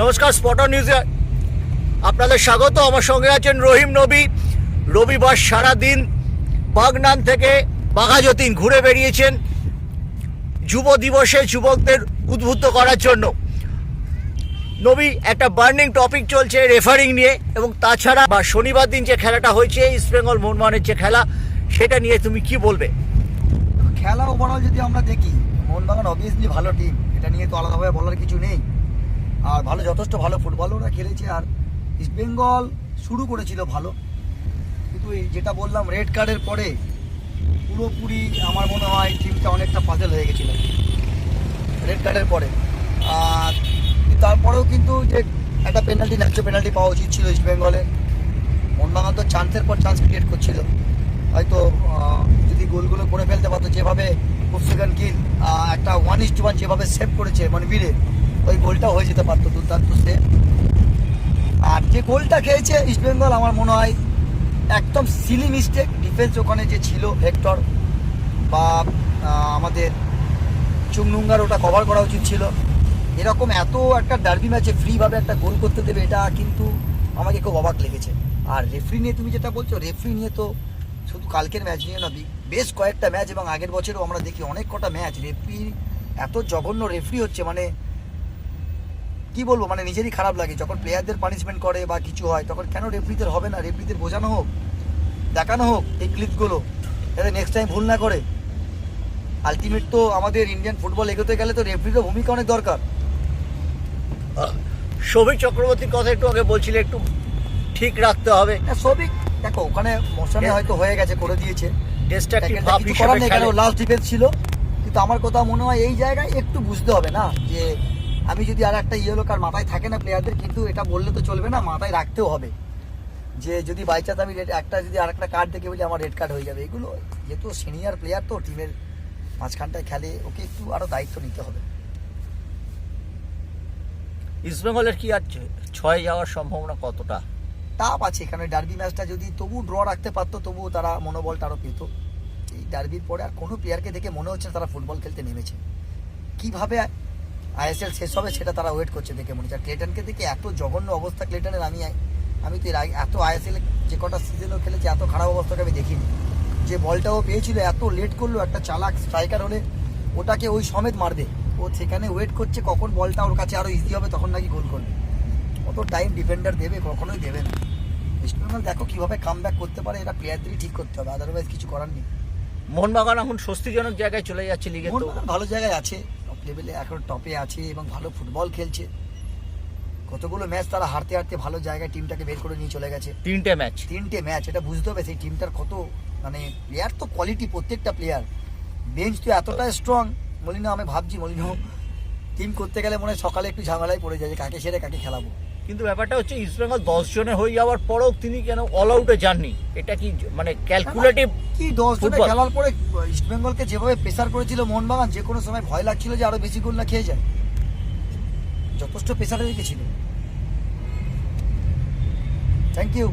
নমস্কার স্পটন নিউজে আপনাদের স্বাগত। আমার সঙ্গে আছেন রহিম নবী। রবিবার সারাদিন বাগনান থেকে বাঘাযতীন ঘুরে বেরিয়েছেন যুব দিবসে যুবকদের উদ্বুদ্ধ করার জন্য। নবী, একটা বার্নিং টপিক চলছে রেফারিং নিয়ে এবং তাছাড়া বা শনিবার দিন যে খেলাটা হয়েছে ইস্ট বেঙ্গল মোহনবাগানের যে খেলা, সেটা নিয়ে তুমি কি বলবে? খেলা ওভারঅল যদি আমরা দেখি মোহনবাগান অবভিয়াসলি ভালো টিম এটা নিয়ে তো আলাদাভাবে বলার কিছু নেই। আর ভালো, যথেষ্ট ভালো ফুটবল ওরা খেলেছে। আর ইস্টবেঙ্গল শুরু করেছিল ভালো। কিন্তু এই যেটা বললাম রেড কার্ডের পরে পুরোপুরি আমার মনে হয় টিমটা অনেকটা পাজেল হয়ে গেছিল। রেড কার্ডের পরে। আর তারপরেও কিন্তু যে একটা পেনাল্টি ন্যাচো পেনাল্টি পাওয়া উচিত ছিল ইস্টবেঙ্গলের মোহনবাগান তো চান্সের পর চান্স ক্রিয়েট করছিল। হয়তো যদি গোলগুলো করে ফেলতে পারতো যেভাবে সেকেন্ড কিল একটা ওয়ান ইস্ট ওয়ান যেভাবে সেভ করেছে মানে বীরে ওই গোলটা হয়ে যেতে পারতো, দুর্দান্ত সে আর যে গোলটা খেয়েছে ইস্টবেঙ্গল আমার মনে হয় একদম সিলি মিস্টেক ডিফেন্স ওখানে যে ছিল হেক্টর বা আমাদের চুংনুঙ্গার, ওটা কভার করা উচিত ছিল। এরকম এত একটা ডার্বি ম্যাচে ফ্রিভাবে একটা গোল করতে দেবে, এটা কিন্তু আমাকে খুব অবাক লেগেছে। আর রেফরি নিয়ে তুমি যেটা বলছো রেফরি নিয়ে তো শুধু কালকের ম্যাচ নিয়ে না বেশ কয়েকটা ম্যাচ এবং আগের বছরও আমরা দেখি অনেক কটা ম্যাচ রেফরি এত জঘন্য রেফরি হচ্ছে মানে কি বলব মানে নিজেরই খারাপ লাগে। যখন প্লেয়ারদের পানিশমেন্ট করে বা কিছু হয় তখন কেন রেফরিদের হবে না? রেফরিদের বোঝানো হোক দেখানো হোক এই ক্লিপগুলো যাতে নেক্সট টাইম ভুল না করে। আলটিমেট তো আমাদের ইন্ডিয়ান ফুটবল এগোতে গেলে তো রেফরিরও ভূমিকা অনেক দরকার। সৌভিক চক্রবর্তীর কথা একটু আগে বলছিলে একটু ঠিক রাখতে হবে। হ্যাঁ, সবিক দেখো ওখানে মোশনে হয়তো হয়ে গেছে করে দিয়েছে। লাস্ট ডিফেন্স ছিল। কিন্তু আমার কথা মনে হয় এই জায়গায় একটু বুঝতে হবে না যে আমি যদি আর একটা ইয়েলো কার্ড মাথায় থাকে না প্লেয়ারদের কিন্তু এটা বললে তো চলবে না মাথায় রাখতেও হবে। যে যদি বাই চান্স আমি একটা যদি আর একটা কার্ড দেখে বলি আমার রেড কার্ড হয়ে যাবে। এগুলো যেহেতু সিনিয়র প্লেয়ার তো টিমের মাঝখানটায় খেলে ওকে একটু আরও দায়িত্ব নিতে হবে। ইস্টবেঙ্গলের কি আর ছয় যাওয়ার সম্ভাবনা কতটা? টাপ আছে এখানে ডার্বি ম্যাচটা যদি তবু ড্র রাখতে পারতো তবু তারা মনোবলটা আরও পেতো। এই ডার্বির পরে আর কোনো প্লেয়ারকে দেখে মনে হচ্ছে তারা ফুটবল খেলতে নেমেছে। কীভাবে আইএসএল শেষ হবে সেটা তারা ওয়েট করছে দেখে মনে হচ্ছে। ক্লেটনকে দেখে এত জঘন্য অবস্থা ক্লেটনের আমি আমি তো এত আইএসএল যে কটা সিজনও খেলেছে এত খারাপ অবস্থাকে আমি দেখিনি। যে বলটা ও পেয়েছিল এত লেট করল একটা চালাক স্ট্রাইকার হলে ওটাকে ওই সমেত মারবে। ও সেখানে ওয়েট করছে কখন বলটা ওর কাছে আরও ইজি হবে তখন নাকি গোল করবে। অত টাইম ডিফেন্ডার দেবে কখনোই দেবে না। ইস্টবেঙ্গল দেখো কীভাবে কাম করতে পারে এটা প্লেয়ারদেরই ঠিক করতে হবে আদারওয়াইজ কিছু করার নেই। মোহনবাগান এখন স্বস্তিজনক জায়গায় চলে যাচ্ছে লিগে ভালো জায়গায় আছে। টপ লেভেলে এখন টপে আছে এবং ভালো ফুটবল খেলছে। কতগুলো ম্যাচ তারা হারতে হারতে ভালো জায়গায় টিমটাকে বের করে নিয়ে চলে গেছে। তিনটে ম্যাচ তিনটে ম্যাচ এটা বুঝতে হবে সেই টিমটার কত মানে প্লেয়ার তো কোয়ালিটি প্রত্যেকটা প্লেয়ার বেঞ্চ তো এতটা স্ট্রং মলিনা আমি ভাবছি মলিনা টিম করতে গেলে মনে হয় সকালে একটু ঝামেলায় পড়ে যায় যে কাকে সেরে কাকে খেলাবো। কিন্তু ব্যাপারটা হচ্ছে ইস্টবেঙ্গল দশ জনে হয়ে যাওয়ার পরেও তিনি কেন অল আউটে যাননি? এটা কি মানে ক্যালকুলেটিভ কি দশ জনে খেলার পরে ইস্টবেঙ্গলকে যেভাবে প্রেসার করেছিল মোহনবাগান যে কোনো সময় ভয় লাগছিল যে আরও বেশি গোল না খেয়ে যায়। যথেষ্ট প্রেসারে রেখেছিল থ্যাংক ইউ